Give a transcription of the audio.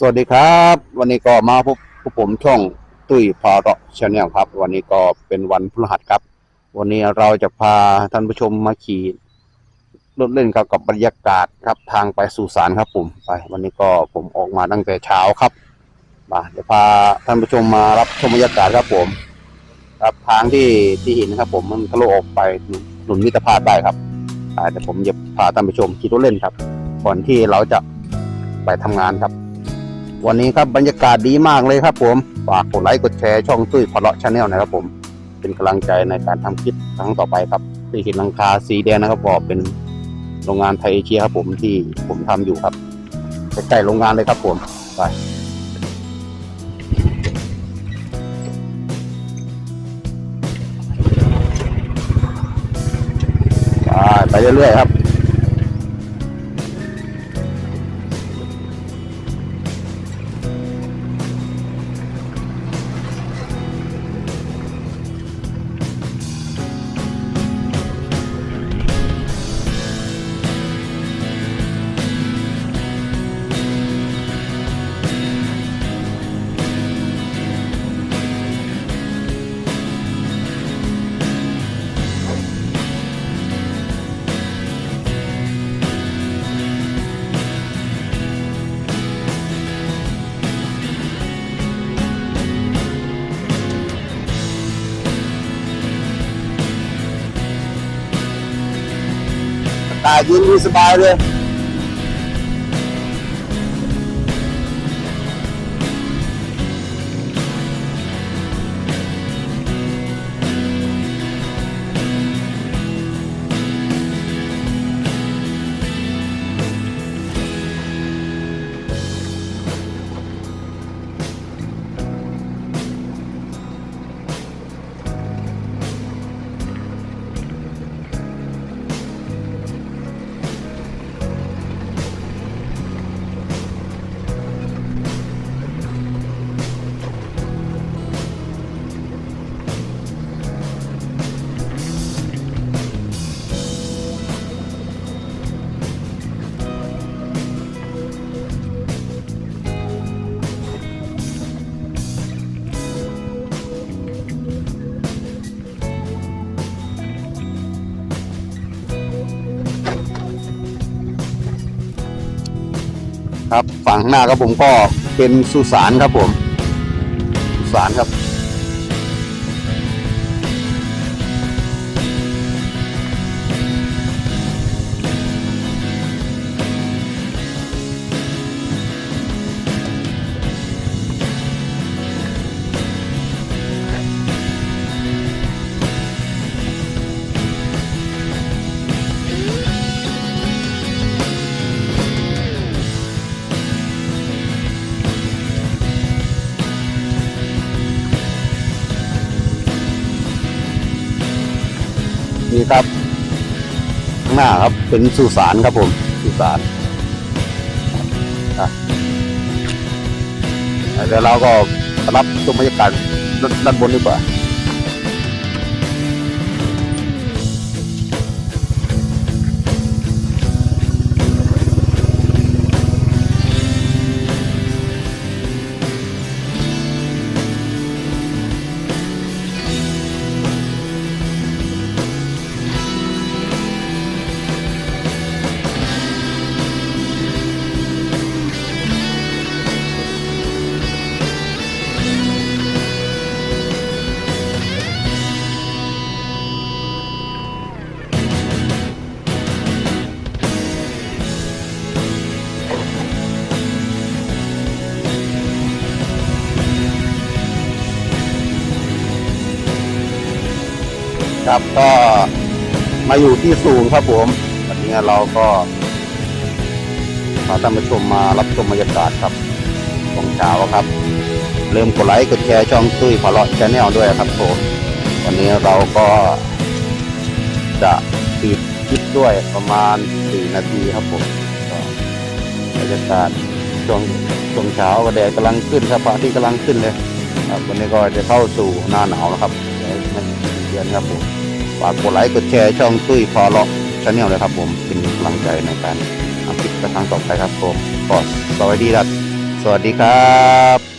สวัสดีครับ วันนี้ก็มาพบพบผมช่องตุ้ยพาเราะชาแนลครับ วันนี้ก็เป็นวันพฤหัสครับ วันนี้เราจะพาท่านผู้ชมมาขี่รถเล่นครับกับบรรยากาศครับ ทางไปสู่ศาลครับผมไป วันนี้ก็ผมออกมาตั้งแต่เช้าครับมาเดี๋ยวพาท่านผู้ชมมารับชมบรรยากาศครับผมครับทางที่ที่เห็นครับ ผมมันทะลุออกไปหนุนมิตรภาพได้ครับอ่ผมจะพาท่านผู้ชมขี่รถเล่นครับ ก่อนที่เราจะไปทำงานครับ วันนี้ครับบรรยากาศดีมากเลยครับผม ฝากกดไลค์กดแชร์ช่องตุ้ยพลาะชาแนลนะครับผมเป็นกำลังใจในการทำคลิปครั้งต่อไปครับที่เห็นหลังคาสีแดงนะครับบอกเป็นโรงงานไทยเอเชียครับผมที่ผมทำอยู่ครับใกล้ๆโรงงานเลยครับผมไปไปเรื่อยๆครับ ตายืนดูส ครับฝั่งข้างหน้าครับผมก็เป็นสุสานครับผมสุสานครับีครับ ข้างหน้าครับเป็นสุสานครับผมสุสานเดี๋ยวเราก็รับชมบรรยากาศด้านด้านบนดีกว่า ครับก็มาอยู่ที่สูงครับผมวันนี้เราก็พาท่านผู้ชมมารับชมบรรยากาศครับของเช้าครับเริ่มกดไลค์กดแชร์ช่องตุ้ยพาเลาะชาแนลด้วยครับผมวันนี้เราก็จะปิดคลิปด้วยประมาณสี่นาทีครับผมบรรยากาศช่วงช่วงเช้าก็แดดกำลังขึ้นครับพระอาทิตย์กำลังขึ้นเลยครับวันนี้ก็จะเข้าสู่หน้าหนาวแล้วครับเยวมันเดือนครับผม ฝากกดไลค์กดแชร์ช่องตุ้ยพอเลาะชาแนลเลยครับผมเป็นกำลังใจในการทำคลิปกระทั่งต่อไปครับผมก็สวัสดีครับสวัสดีครับ